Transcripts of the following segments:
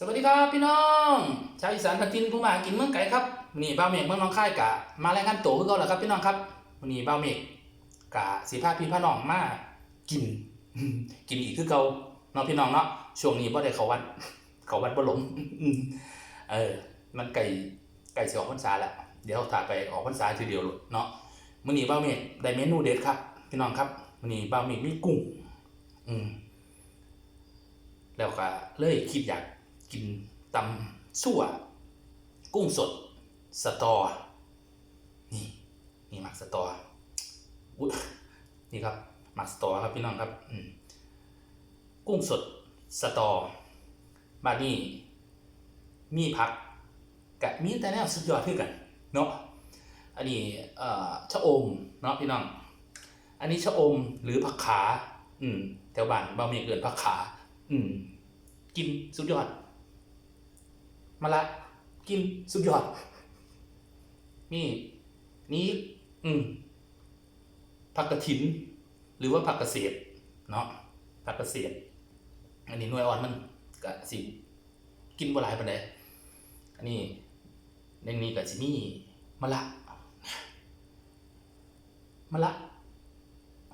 สวัสดีครับพี่น้องชาวอีสานพันทินผู้มากินเมืองไก่ครับวันนี้บ้าเมฆเมืองน้องค่ายกะมารายงานตัวคือก่าแล้วครับพี่น้องครับวันนี้บ้าเมฆกะสีพาพี่พาน้องมากิน กินอีกคือเก่าเนาะพี่น้องเนาะช่วงนี้บ่ได้เขาวัดเขาวัดบ่หลงเออ มันไก่ไก่สิออกพรรษาแล้วเดี๋ยวถ้ายไปออกพรรษาทีเดียวลดเนาะมื้อนี้บ้าเมฆได้เมนูเด็ดครับ พี่น้องครับมื้อนี้บ้าเมฆมีกุ้ง อืมแล้วก็เลยคิดอยาก กินตำสั่ว กุ้งสด สตอ นี่นี่หมักสตออุ๊ยนี่ครับหมักสตอครับพี่น้องครับกุ้งสดสตอ บานี้มีผักกะมีแต่แนวสุดยอดคือกันเนาะอันนี้เอ่อชะอมเนาะพี่น้อง อันนี้ชะอมหรือผักขา อืมแถวบ้านบางมีเกินผักขา อืม กินสุดยอด มาละกินสุดยอด นี่ นี่อืมผักกระถิน หรือว่าผักกระเสียดเนาะผักกระเสียดอันนี้หน่วยอ่อนมันกะสิ กินบ่หลายปานใดอันนี้ในนี้ก็สิมีมะละมะละ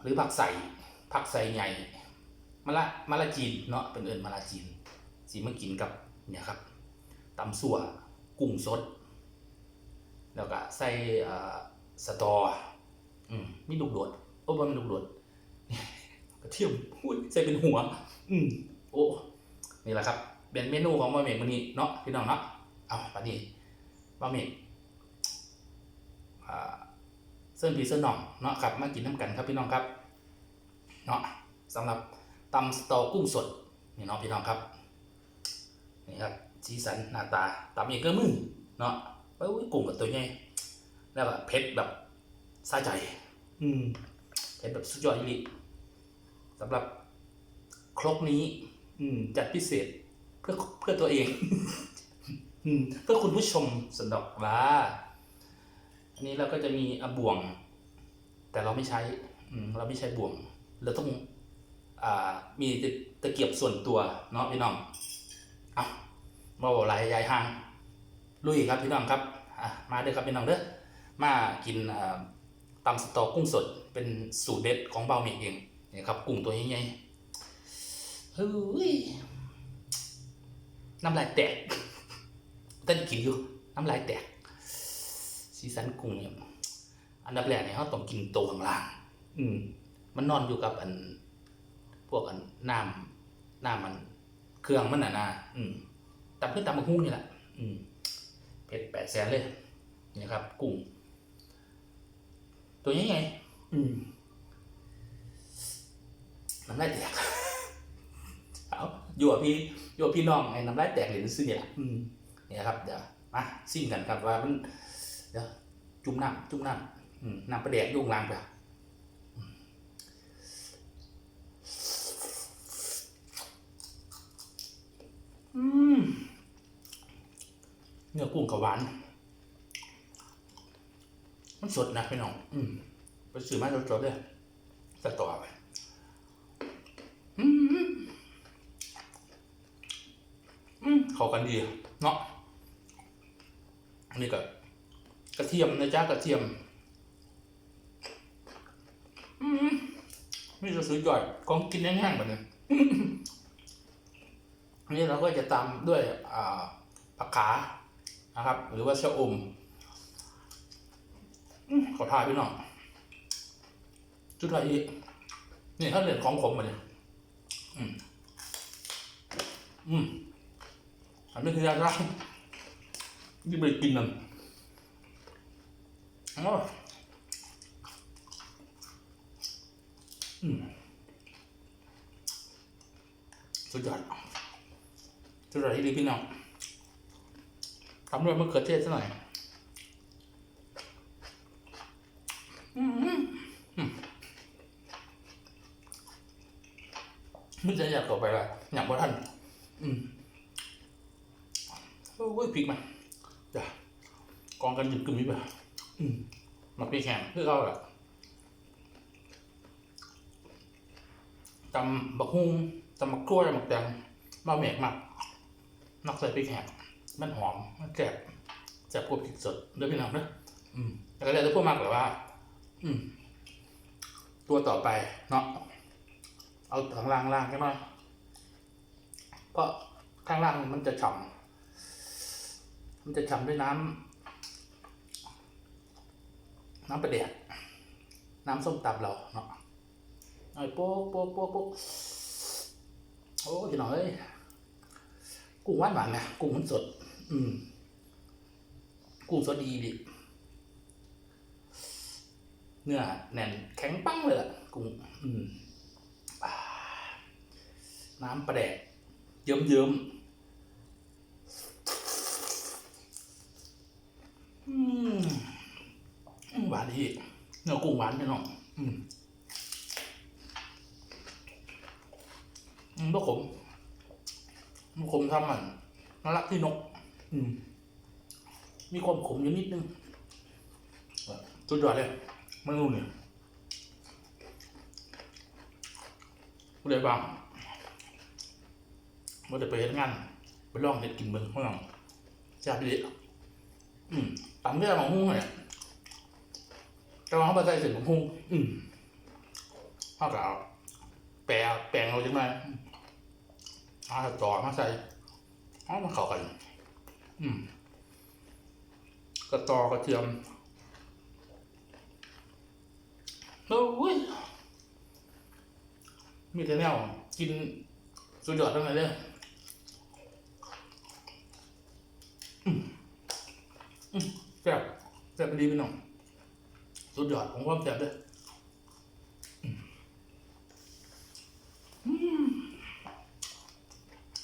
หรือผักใส่ผักใส่ใหญ่มะละมะละจีนเนาะเป็นเอิญมะละจีนสิมากินกับเนี่ยครับ ตำสั่วกุ้งสด แล้วก็ใส่สตออืมมีลูกโดดโอ้บ่มีลูกโดดกระเทียมอุ้ยใส่เป็นหัว อืมโอ้นี่แหละครับเป็นเมนูของบะหมี่มื้อนี้เนาะพี่น้องเนาะเอาบัดนี้บะหมี่อ่าเส้นผีเส้นหน่องเนาะครับมากินน้ำกันครับพี่น้องครับเนาะสำหรับตำสตอกุ้งสดนี่เนาะพี่น้องครับนี่ครับ สีสันหน้าตาตำเองก็มือเนาะโอ้ยกุ้งกับตัวใหญ่แล้วก็เผ็ดแบบสะใจ อืมเผ็ดแบบสุดยอดอีหลีสำหรับครกนี้ อืม จัดพิเศษเพื่อเพื่อตัวเอง อืม เพื่อคุณผู้ชมสนดอกว่าอันนี้เราก็จะมีอะบ่วง แต่เราไม่ใช้ อืม เราไม่ใช้บ่วงเราต้อง อ่า มีตะตะเกียบส่วนตัวเนาะพี่น้อง เอา มาบอกลายยายห่างลุยครับพี่น้องครับมาเด้อครับพี่น้องเด้อมากินตำสตอกุ้งสดเป็นสูตรเด็ดของเบาเมกเองนี่ครับกุ้งตัวใหญ่ๆเฮ้ยน้ำลายแตกเต้นกินอยู่น้ำลายแตกสีสันกุ้งเนี่ยอันดับแรกเนี่ยเขาต้องกินตัวข้างล่าง อืม มันนอนอยู่กับอัน พวกอันน้ำน้ำมันเครื่องมันน่ะนะอืม ตำขึ้นตำมะฮุ่งนี่แหละเผ็ดแปดแสนเลยนี่ครับ กุ้ง ตัวใหญ่ๆอืน้ำลายแตกเอาอยู่กับพี่อยู่กับพี่น้องไอ้น้ำลายแตกเหรียญซื้อเนี่ยเนี่ยครับเดี๋ยวมาซิ่งกันครับว่ามันเดี๋ยวจุ่มน้ำจุ่มน้ำน้ำประเดกอยุ่งลางไปอืม เนื้อกุ้งกับหวาน มันสดนะพี่น้อง อืมไปซื้อมาสดๆเลยจะต่อไปอืมอืมเข้ากันดีเนาะอันนี้ก็กระเทียมนะจ๊ะกระเทียม อืมนี่จะซื้อจ่อยของกินแห้งๆแบบนี้นนี้เราก็จะตามด้วยอ่าผักขา นะครับ หรือว่าชะอมอื้อขอทายพี่น้องจุดอะไรอีกนี่ถ้าเหรียญของผมมาเนี่ยอืมอืมอันนี้คือยาไรที่ไปกินนั่นอ๋ออืมสุดยอดจุดอะไรดีพี่น้อง ทำด้วยมะเขือเทศซะหน่อยมอืมไม่จะอยากต่อไปละอยากว่าท่าน อืมโอ้ยพริกมาจ้ะกองกันหยิบกึ่มนี่ไปอืมมาปีแข่งเพื่อเขาแหละตำบักฮุ้งตำบักกล้วยตำบักแตงมาแหมกมากนอกใส่พริกแห้ง มันหอม มันแซ่บแซ่บกว่าพริกสดด้อพี่น้องเด้ออืมแล้วก็เลยจะพูดมากกว่าว่า อืม ตัวต่อไปเนาะ เอาข้างล่างล่างใช่ไหมเพราะข้างล่างมันจะฉ่ำมันจะฉ่ำด้วยน้ำ น้ำประเดียดน้ำส้มตำเราเนาะไอ้โป๊กโป๊กโป๊กโป๊กโอ้พี่น้องเอ้ยกุ้งหวานหวานนะกุ้งมันสด อืม กุ้งสดดีดิเนื้อแน่นแข็งปังเลยอะกุ้งอืมน้ำประแดกเยิ้มเยิ้มๆหวานดีเนื้อกุ้งหวานพี่น้องอืมพวกผมพวกผมทำมันน่ารักที่นก มมีความขมอยู่นิดนึงสุดยอดเลยเมนูเนี่ยผู้ใดบ้างว่าจะไปเห็นงานไปลองเห็ดกินเบิ่งข้างหลังแซ่บดีอืมตำแค่ของหุ้งเนี่ยแต่ว่าเขาไปใส่เสร็จของหุ้งอืมเขาก็เอาแปะแปลงเราจังไหมเอาต่อมาใส่เอามาเข้ากันอืม กระตอกระเทียมโอ้ยมีแต่แนวกินสุดยอดทั้งนั้นเลยแซ่บแซ่บดีพี่น้อง สุดยอดของความแซ่บเลย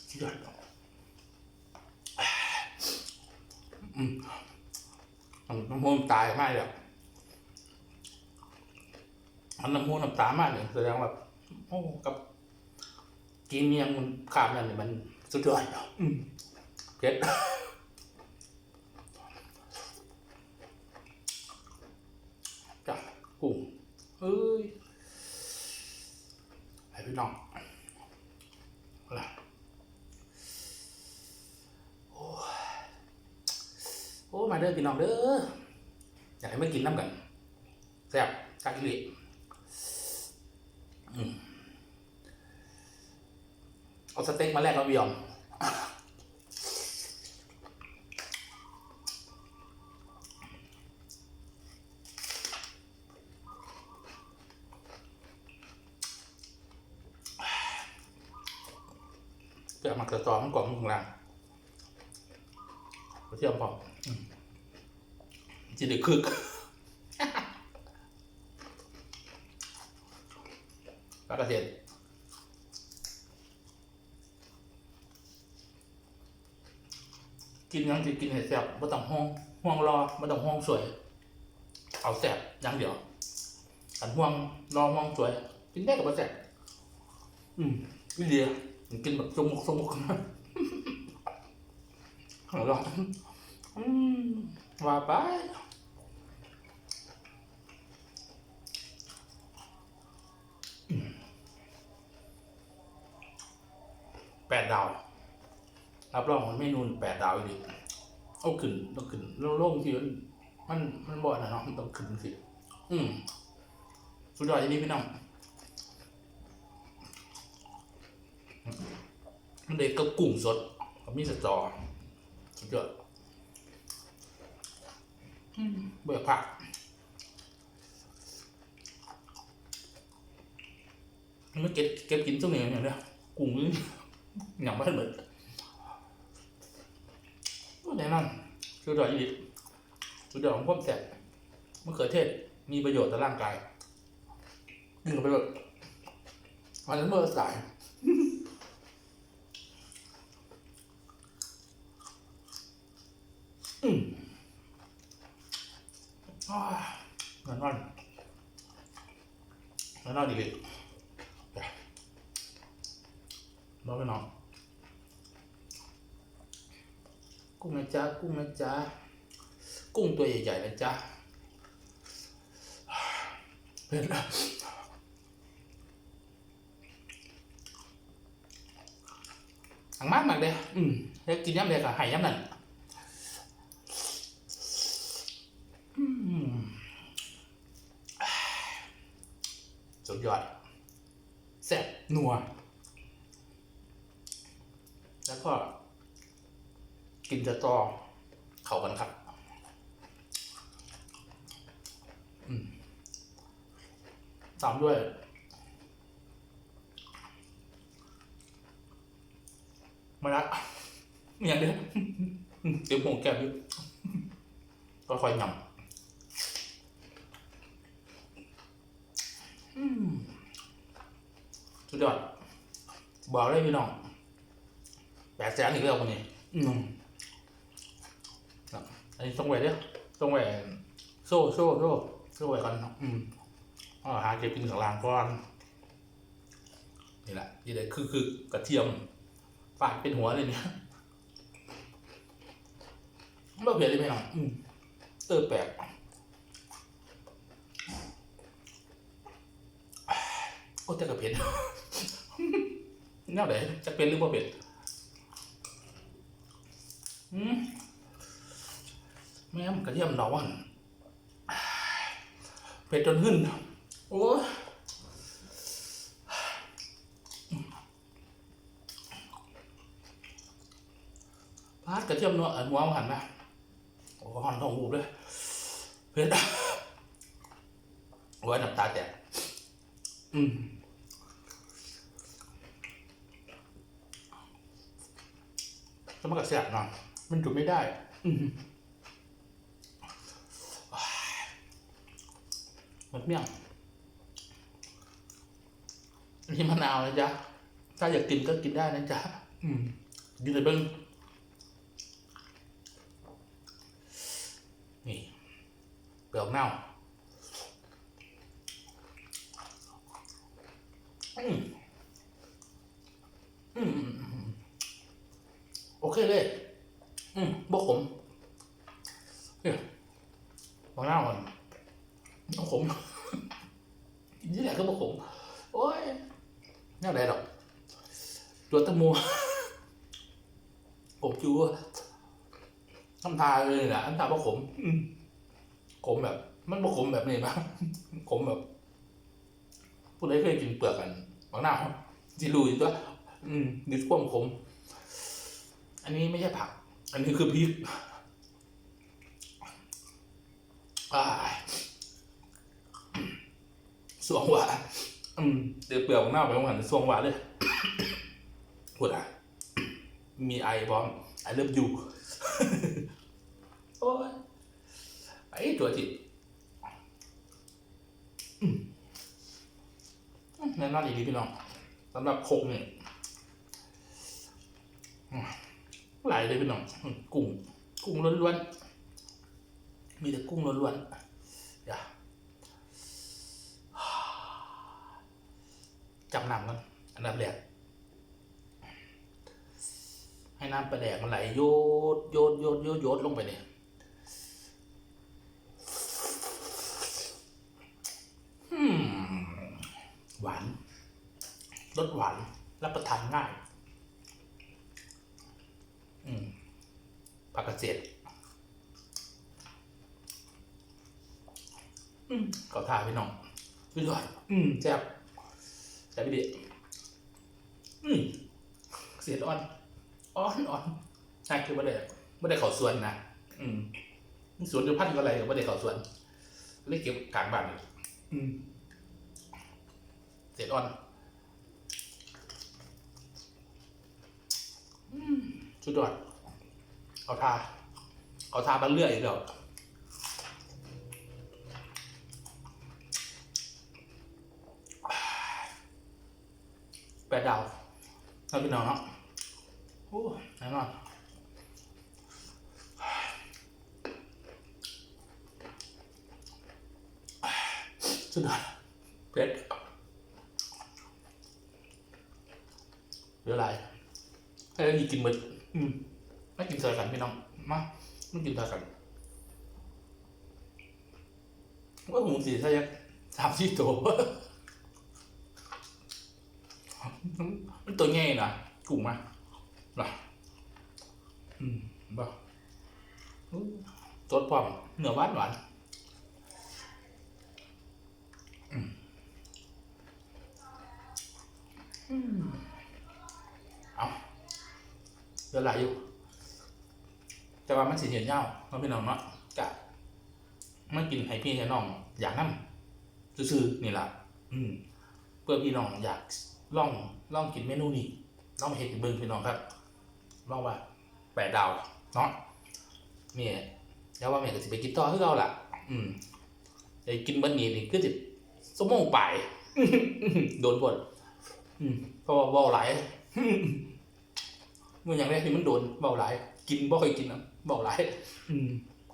สุดยอดอืม มั นน้ำมูกน้ำตายมากเลยอะมันน้ำมูกน้ำตามากเลยแสดงว่าโอ้กับกินเมียงมันขาดนั่นเนี่ยมันสุดยอดอะอืมเผ็ดจ้ะกุ้งเอ้ยให้พี่น้องอะไรโอ้ย โอ้มาเด้อพี่น้องเด้ออยากให้มากินน้ำกันแซ่บจากอิลิเอาสเต็กมาแลกกับวิยอมเดี๋ยมักจะต่อมันกล่องข้างล่งกระเทียมพอ อืมจิได้คึกแล้วก็เสร็จกินยังสิกินให้แซ่บไม่ต้องห้องห่วงรอไม่ต้องห้องสวย เอาแซ่บอย่างเดียวอันห่วงรอห่วงสวย กินได้กับบ่แซ่บอืมวิเดียกินแบบสมุกสมุกหัวเราะอืมว่าไป แปดดาว รับรองมันเมนูแปดดาวอีกเอาขึ้นต้องขึ้นโล่งๆที่มันมันบ่อนะเนาะมันต้องขึ้นสิอืมสุดยอดอย่างนี้พี่น้องมันเด็กกับกุ้งสดกับมีสตอสุดยอดเบื่อผักมันเก็บเก็บกินตรงนี้อย่างเนี้ยกุ้งนี่ ย่างไม่ทันเหมือนแน่นอนสุดยอดอีกสุดยอดของความแซ่บมะเขือเทศมีประโยชน์ต่อร่างกายกินกับไปแบบวันนั้นเมื่อสายอืมอ่าเงินวันเงินวันดีเลยไป รอไปน้องกุ้งนะจ๊ะกุ้งนะจ๊ะกุ้งตัวใหญ่ๆนะจ๊ะเผ็ดนะอังมากมากเลยอืมแล้วกินย้ำเลยก็หายย้ำนั่นอืมสุดยอดแซ่บนัวแล้ว ก็กินจะตอเข้ากันครับตามด้วย มาละมีอย่างเดียวเดี๋ยวผมแก้มอยู่ก็ค่อยยำอืมสุดยอดบอกเลยพี่น้อง แปดแสนอีกแล้วคนนี้อืมครับอันนี้ต้องแหวนเด้อต้องแหวนโซ่โซ่โซ่โซ่ไว้ก่อนเนาะอืมอ๋อหาเก็บกินข้างล่างก่อนนี่แหละนี่เลยคือคือกระเทียมฝาดเป็นหัวเลยเนี่ยไม่เผ็ดเลยไหมน้องอืมเออแปลกโอ้แต่กระเผ็ดแนวไหนจะเป็นหรือบ่เผ็ด อืมแม่มกระเทียมดอนเผ็ดจนหึ่นโอ้พาดกระเทียมนัวเอ่อนัวมาหันมาโอ้หันท้องหูเลยเผ็ดโอ้ยน้ำตาแตกอืมแล้วมันก็แสบเนาะ มันจุดไม่ได้มันเมี่ยงนี่มะนาวนะจ๊ะ ถ้าอยากกินก็กินได้นะจ๊ะ อืมกินเลยเบิ้งนี่เปลือกเน่าอืมอืมโอเคเลย อืมบกขมเนี่ยเปลือกเน่ามันบกขมนี่แหละก็บกขมโอ้ยน่าไรหรอกตัวตะมัวผมจูทำทาเลยนะทำทาบกขมอืมขมแบบ มันบ่ขมแบบนี้ปะขมแบบผู้ใดเคยกินเปลือกกันบางหน้าจิรูอยู่ตัวอืมดิสความขมอันนี้ไม่ใช่ผัก อันนี้คือพริกอ่ายสวงหวานอืมเดี๋ยวเปลือกบางหน้าไปบางหันสวงหวานเลยพูดอะ มีไอพร้อมไอเลิฟยูโอ้ยไอตัวจิตแน่นอนอีกทีพี่น้องสำหรับโคกเนี่ย หลายเลยพี่น้องกุ้งกุ้งล้วนๆมีแต่กุ้งล้วนๆอย่าจับน้ำกันอันดับแรกให้น้ำปลาแดกมันไหลโยดโยดโยดโยดโยดลงไปเนี่ยหวานรสหวานรับประทานง่าย ผักกระเจี๊ยบอืมขอทาพี่น้องพี่ด้วยอืมแซ่บแซ่บพี่ดิอืมเสียดอ่อนอ่อนอ่อนใช่คือไม่ได้ไม่ได้เขาสวนนะอืมสวนอยู่พันก็อะไรก็ไม่ได้เขาสวนเลยเก็บกลางบ้านเลยอืมเสร็จอ่อน มสุดยอดเอาทาเอาทาบันเลื่อยอีกแล้วแปดดาวเอาพี่น้องเนาะโอ้แน่นอนสุดยอดเผ็ดเหลืออะไรให้เรากินหมด อืมไม่กินเสยกันพี่น้องมาไม่กินเสยกันว่าหูสีใช่ยังสามสี่ตัวมันตัวง่ายนะกุ้งมานะอืมบ่อู้สดพร้อมเหนือหวานหวานอืมอืม เอาเวลายอยู่ แต่ว่ามันสิเห็นเงาเนาพี่น้องเนาะกะมันกินให้พี่ให้น้อง อยากนั่ซื่อๆนี่แหละอืม เพื่อพี่น้องอยากลองลองกินเมนูนี้ลองเห็ดเบิ่งพี่น้องครับลองว่าแปดดาวเนาะนี่แล้วว่าแม่ก็สิไปกินต่อคือเราล่ะ อืมจะกินเบันนี้นี่คือสิสมองไปโดนปวดอืมเพราะว่าเบาหลาย มื่ออย่างแรกที่มันโดนเบาหลาย กินบ่ค่อยกินนะเบาหลาย อืม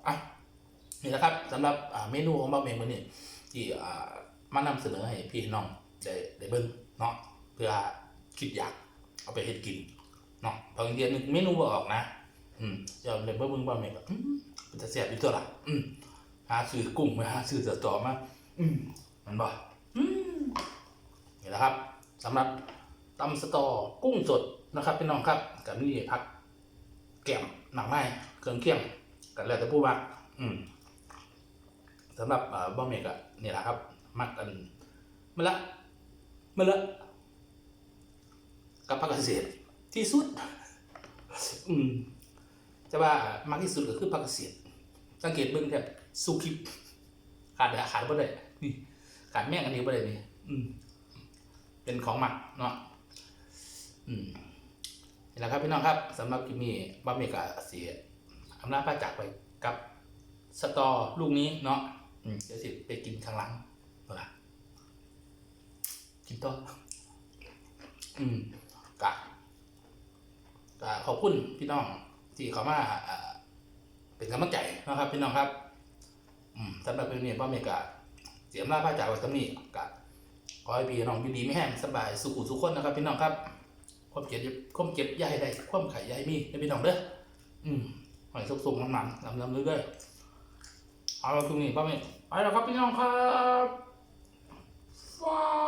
อะนี่นะครับสำหรับอ่าเมนูของบะเมงวันนี้ที่อ่ามานำเสนอให้พี่น้องได้ได้เบิ่งเนาะเพื่อคิดอยากเอาไปเฮ็ดกินเนาะบางเดือนนึงเมนูบ่ออกนะ อืมจะเอาไปเบิ่งบะเมงแบบอืมเป็นตาแซ่บอยู่ตัวละอืมหาซื้อกุ้งมาหาซื้อเสือต่อมาอืมมันบ่อืมนี่แหละครับสำหรับตำสตอกุ้งสด นะครับพี่น้องครับกับนี่พักแกมหนังในเครื่องเคียงกันแล้วแต่ผู้มัก อืมสำหรับเอ่อบ่เมกอะนี่แหละครับ มักกันมะละมะละกับผักเกษตรที่สุด อืมจะว่ามักที่สุดก็คือผักเกษตรสังเกตเบิ่งแทบสุกิปขาดขาดบ่ได้นี่ขาดแม่งอันนี้บ่ได้นี่อืมเป็นของหมักเนาะอืม นี่แหละครับพี่น้องครับสำหรับคลิปนี้บ้าเมกาเสียอำนาจป้าจากไปกับสตอลูกนี้เนาะเดี๋ยวสิไปกินข้างหลังเอาล่ะกินต่ออืมกะกะขอบคุณพี่น้องที่เขามาอ่าเป็นกำลังใจนะครับ พี่น้องครับอืมสำหรับคลิปนี้บ้าเมกาเสียอำนาจป้าจากไว้ตรงนี้กะขอให้พี่น้องอยู่ดีไม่แห้งสบายสุขุสุขคนนะครับ พี่น้องครับ ความเก็บความเก็บใหญ่ได้ความไข่ใหญ่มีได้พี่น้องเด้ออืมหอยสุกๆน้ำๆน้ำๆเรื่อยๆเอาละตรงนี้ป้าเมย์ไปแล้วครับพี่น้องครับฟ้าบ